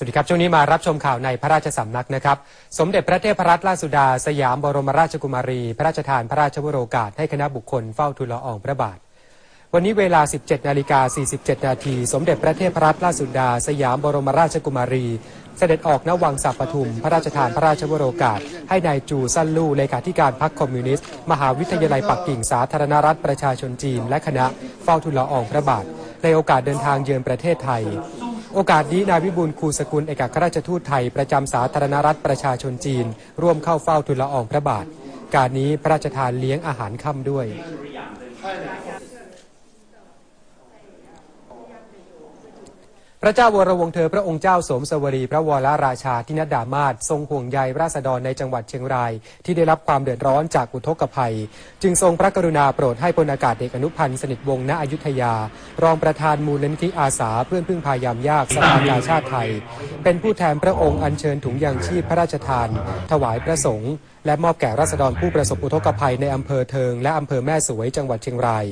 สวัสดีครับ ช่วงนี้มารับชมข่าวในพระราชสำนักนะครับ สมเด็จพระเทพรัตนราชสุดา สยามบรมราชกุมารี พระราชทานพระราชวโรกาสให้คณะบุคคลเฝ้าทูลละอองพระบาท วันนี้เวลา 17 นาฬิกา 47 นาทีสมเด็จพระเทพรัตนราชสุดา สยามบรมราชกุมารี เสด็จออกณวังสัปทุม พระราชทานพระราชวโรกาส ให้นายจูซันลู่เลขาธิการพรรคคอมมิวนิสต์ มหาวิทยาลัยปักกิ่งสาธารณรัฐประชาชนจีน และคณะเฝ้าทูลละอองพระบาทในโอกาสเดินทางเยือนประเทศไทย โอกาสนี้นายวิบูลย์คูสกุลเอกอัครราชทูตไทยประจำสาธารณรัฐประชาชนจีน ร่วมเข้าเฝ้าทูลละอองพระบาท การนี้พระราชทานเลี้ยงอาหารค่ำด้วย พระเจ้าวรวงเธอพระองค์เจ้าสมสวรีพระวรราชาธินดามาศทรงห่วงใยราษฎรในจังหวัดเชียงราย ที่ได้รับความเดือดร้อนจากอุทกภัย จึงทรงพระกรุณาโปรดให้พลอากาศเอกอนุพันธ์สนิทวงศ์ณอยุธยา รองประธานมูลนิธิอาสาเพื่อนพึ่งพายามยากสภากาชาติไทย เป็นผู้แทนพระองค์อัญเชิญถุงยางชีพพระราชทาน ถวายพระสงฆ์และมอบแก่ราษฎรผู้ประสบอุทกภัยในอำเภอเทิงและอำเภอแม่สวยจังหวัดเชียงราย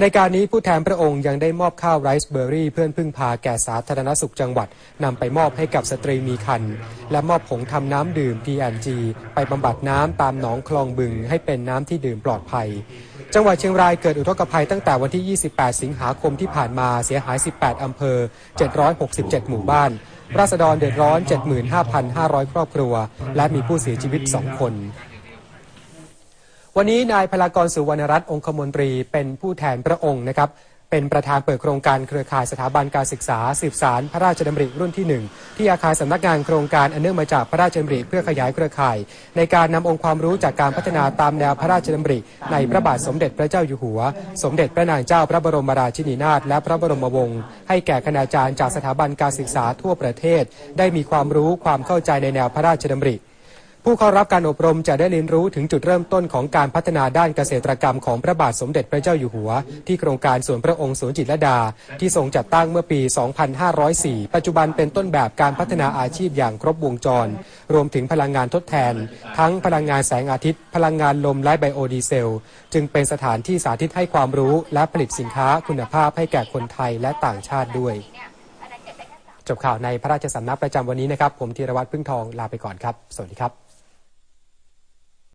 ในการนี้ผู้แทนพระองค์ยังได้มอบข้าวไรซ์เบอร์รี่ เพื่อนพึ่งพาแก่สาธารณสุขจังหวัดนำไปมอบให้กับสตรีมีครรภ์และมอบผงทำน้ำดื่ม P&G ไปบำบัดน้ำตามหนองคลองบึง ให้เป็นน้ำที่ดื่มปลอดภัย จังหวัดเชียงรายเกิดอุทกภัยตั้งแต่วันที่ 28 สิงหาคมที่ผ่านมาเสียหาย 18 อำเภอ 767 หมู่บ้าน ราษฎรเดือดร้อน 75,500 ครอบครัว และมีผู้เสียชีวิต 2 คน วันนี้นายพลากรสุวรรณรัตน์องคมนตรีเป็นผู้แทนพระองค์นะครับ เป็นประธานเปิดโครงการเครือข่ายสถาบันการศึกษา สืบสารพระราชดำริรุ่นที่หนึ่งที่อาคารสำนักงานโครงการอันเนื่องมาจากพระราชดำริเพื่อขยายเครือข่าย ในการนำองค์ความรู้จากการพัฒนาตามแนวพระราชดำริในพระบาทสมเด็จพระเจ้าอยู่หัว สมเด็จพระนางเจ้าพระบรมราชินีนาถและพระบรมวงศ์ให้แก่คณาจารย์จากสถาบันการศึกษาทั่วประเทศ ได้มีความรู้ความเข้าใจในแนวพระราชดำริ ผู้เข้ารับการอบรมจะได้เรียนรู้ถึงจุดเริ่มต้นของการพัฒนาด้านเกษตรกรรมของพระบาทสมเด็จพระเจ้าอยู่หัว ที่โครงการสวนพระองค์สวนจิตรลดา ที่ทรงจัดตั้งเมื่อปี 2504 ปัจจุบันเป็นต้นแบบการพัฒนาอาชีพอย่างครบวงจร รวมถึงพลังงานทดแทน ทั้งพลังงานแสงอาทิตย์ พลังงานลมและไบโอดีเซล จึงเป็นสถานที่สาธิตให้ความรู้ และผลิตสินค้าคุณภาพให้แก่คนไทยและต่างชาติด้วย จบข่าวในพระราชสำนักประจำวันนี้นะครับ ผมธีรวัตรพึ่งทองลาไปก่อนครับ สวัสดีครับ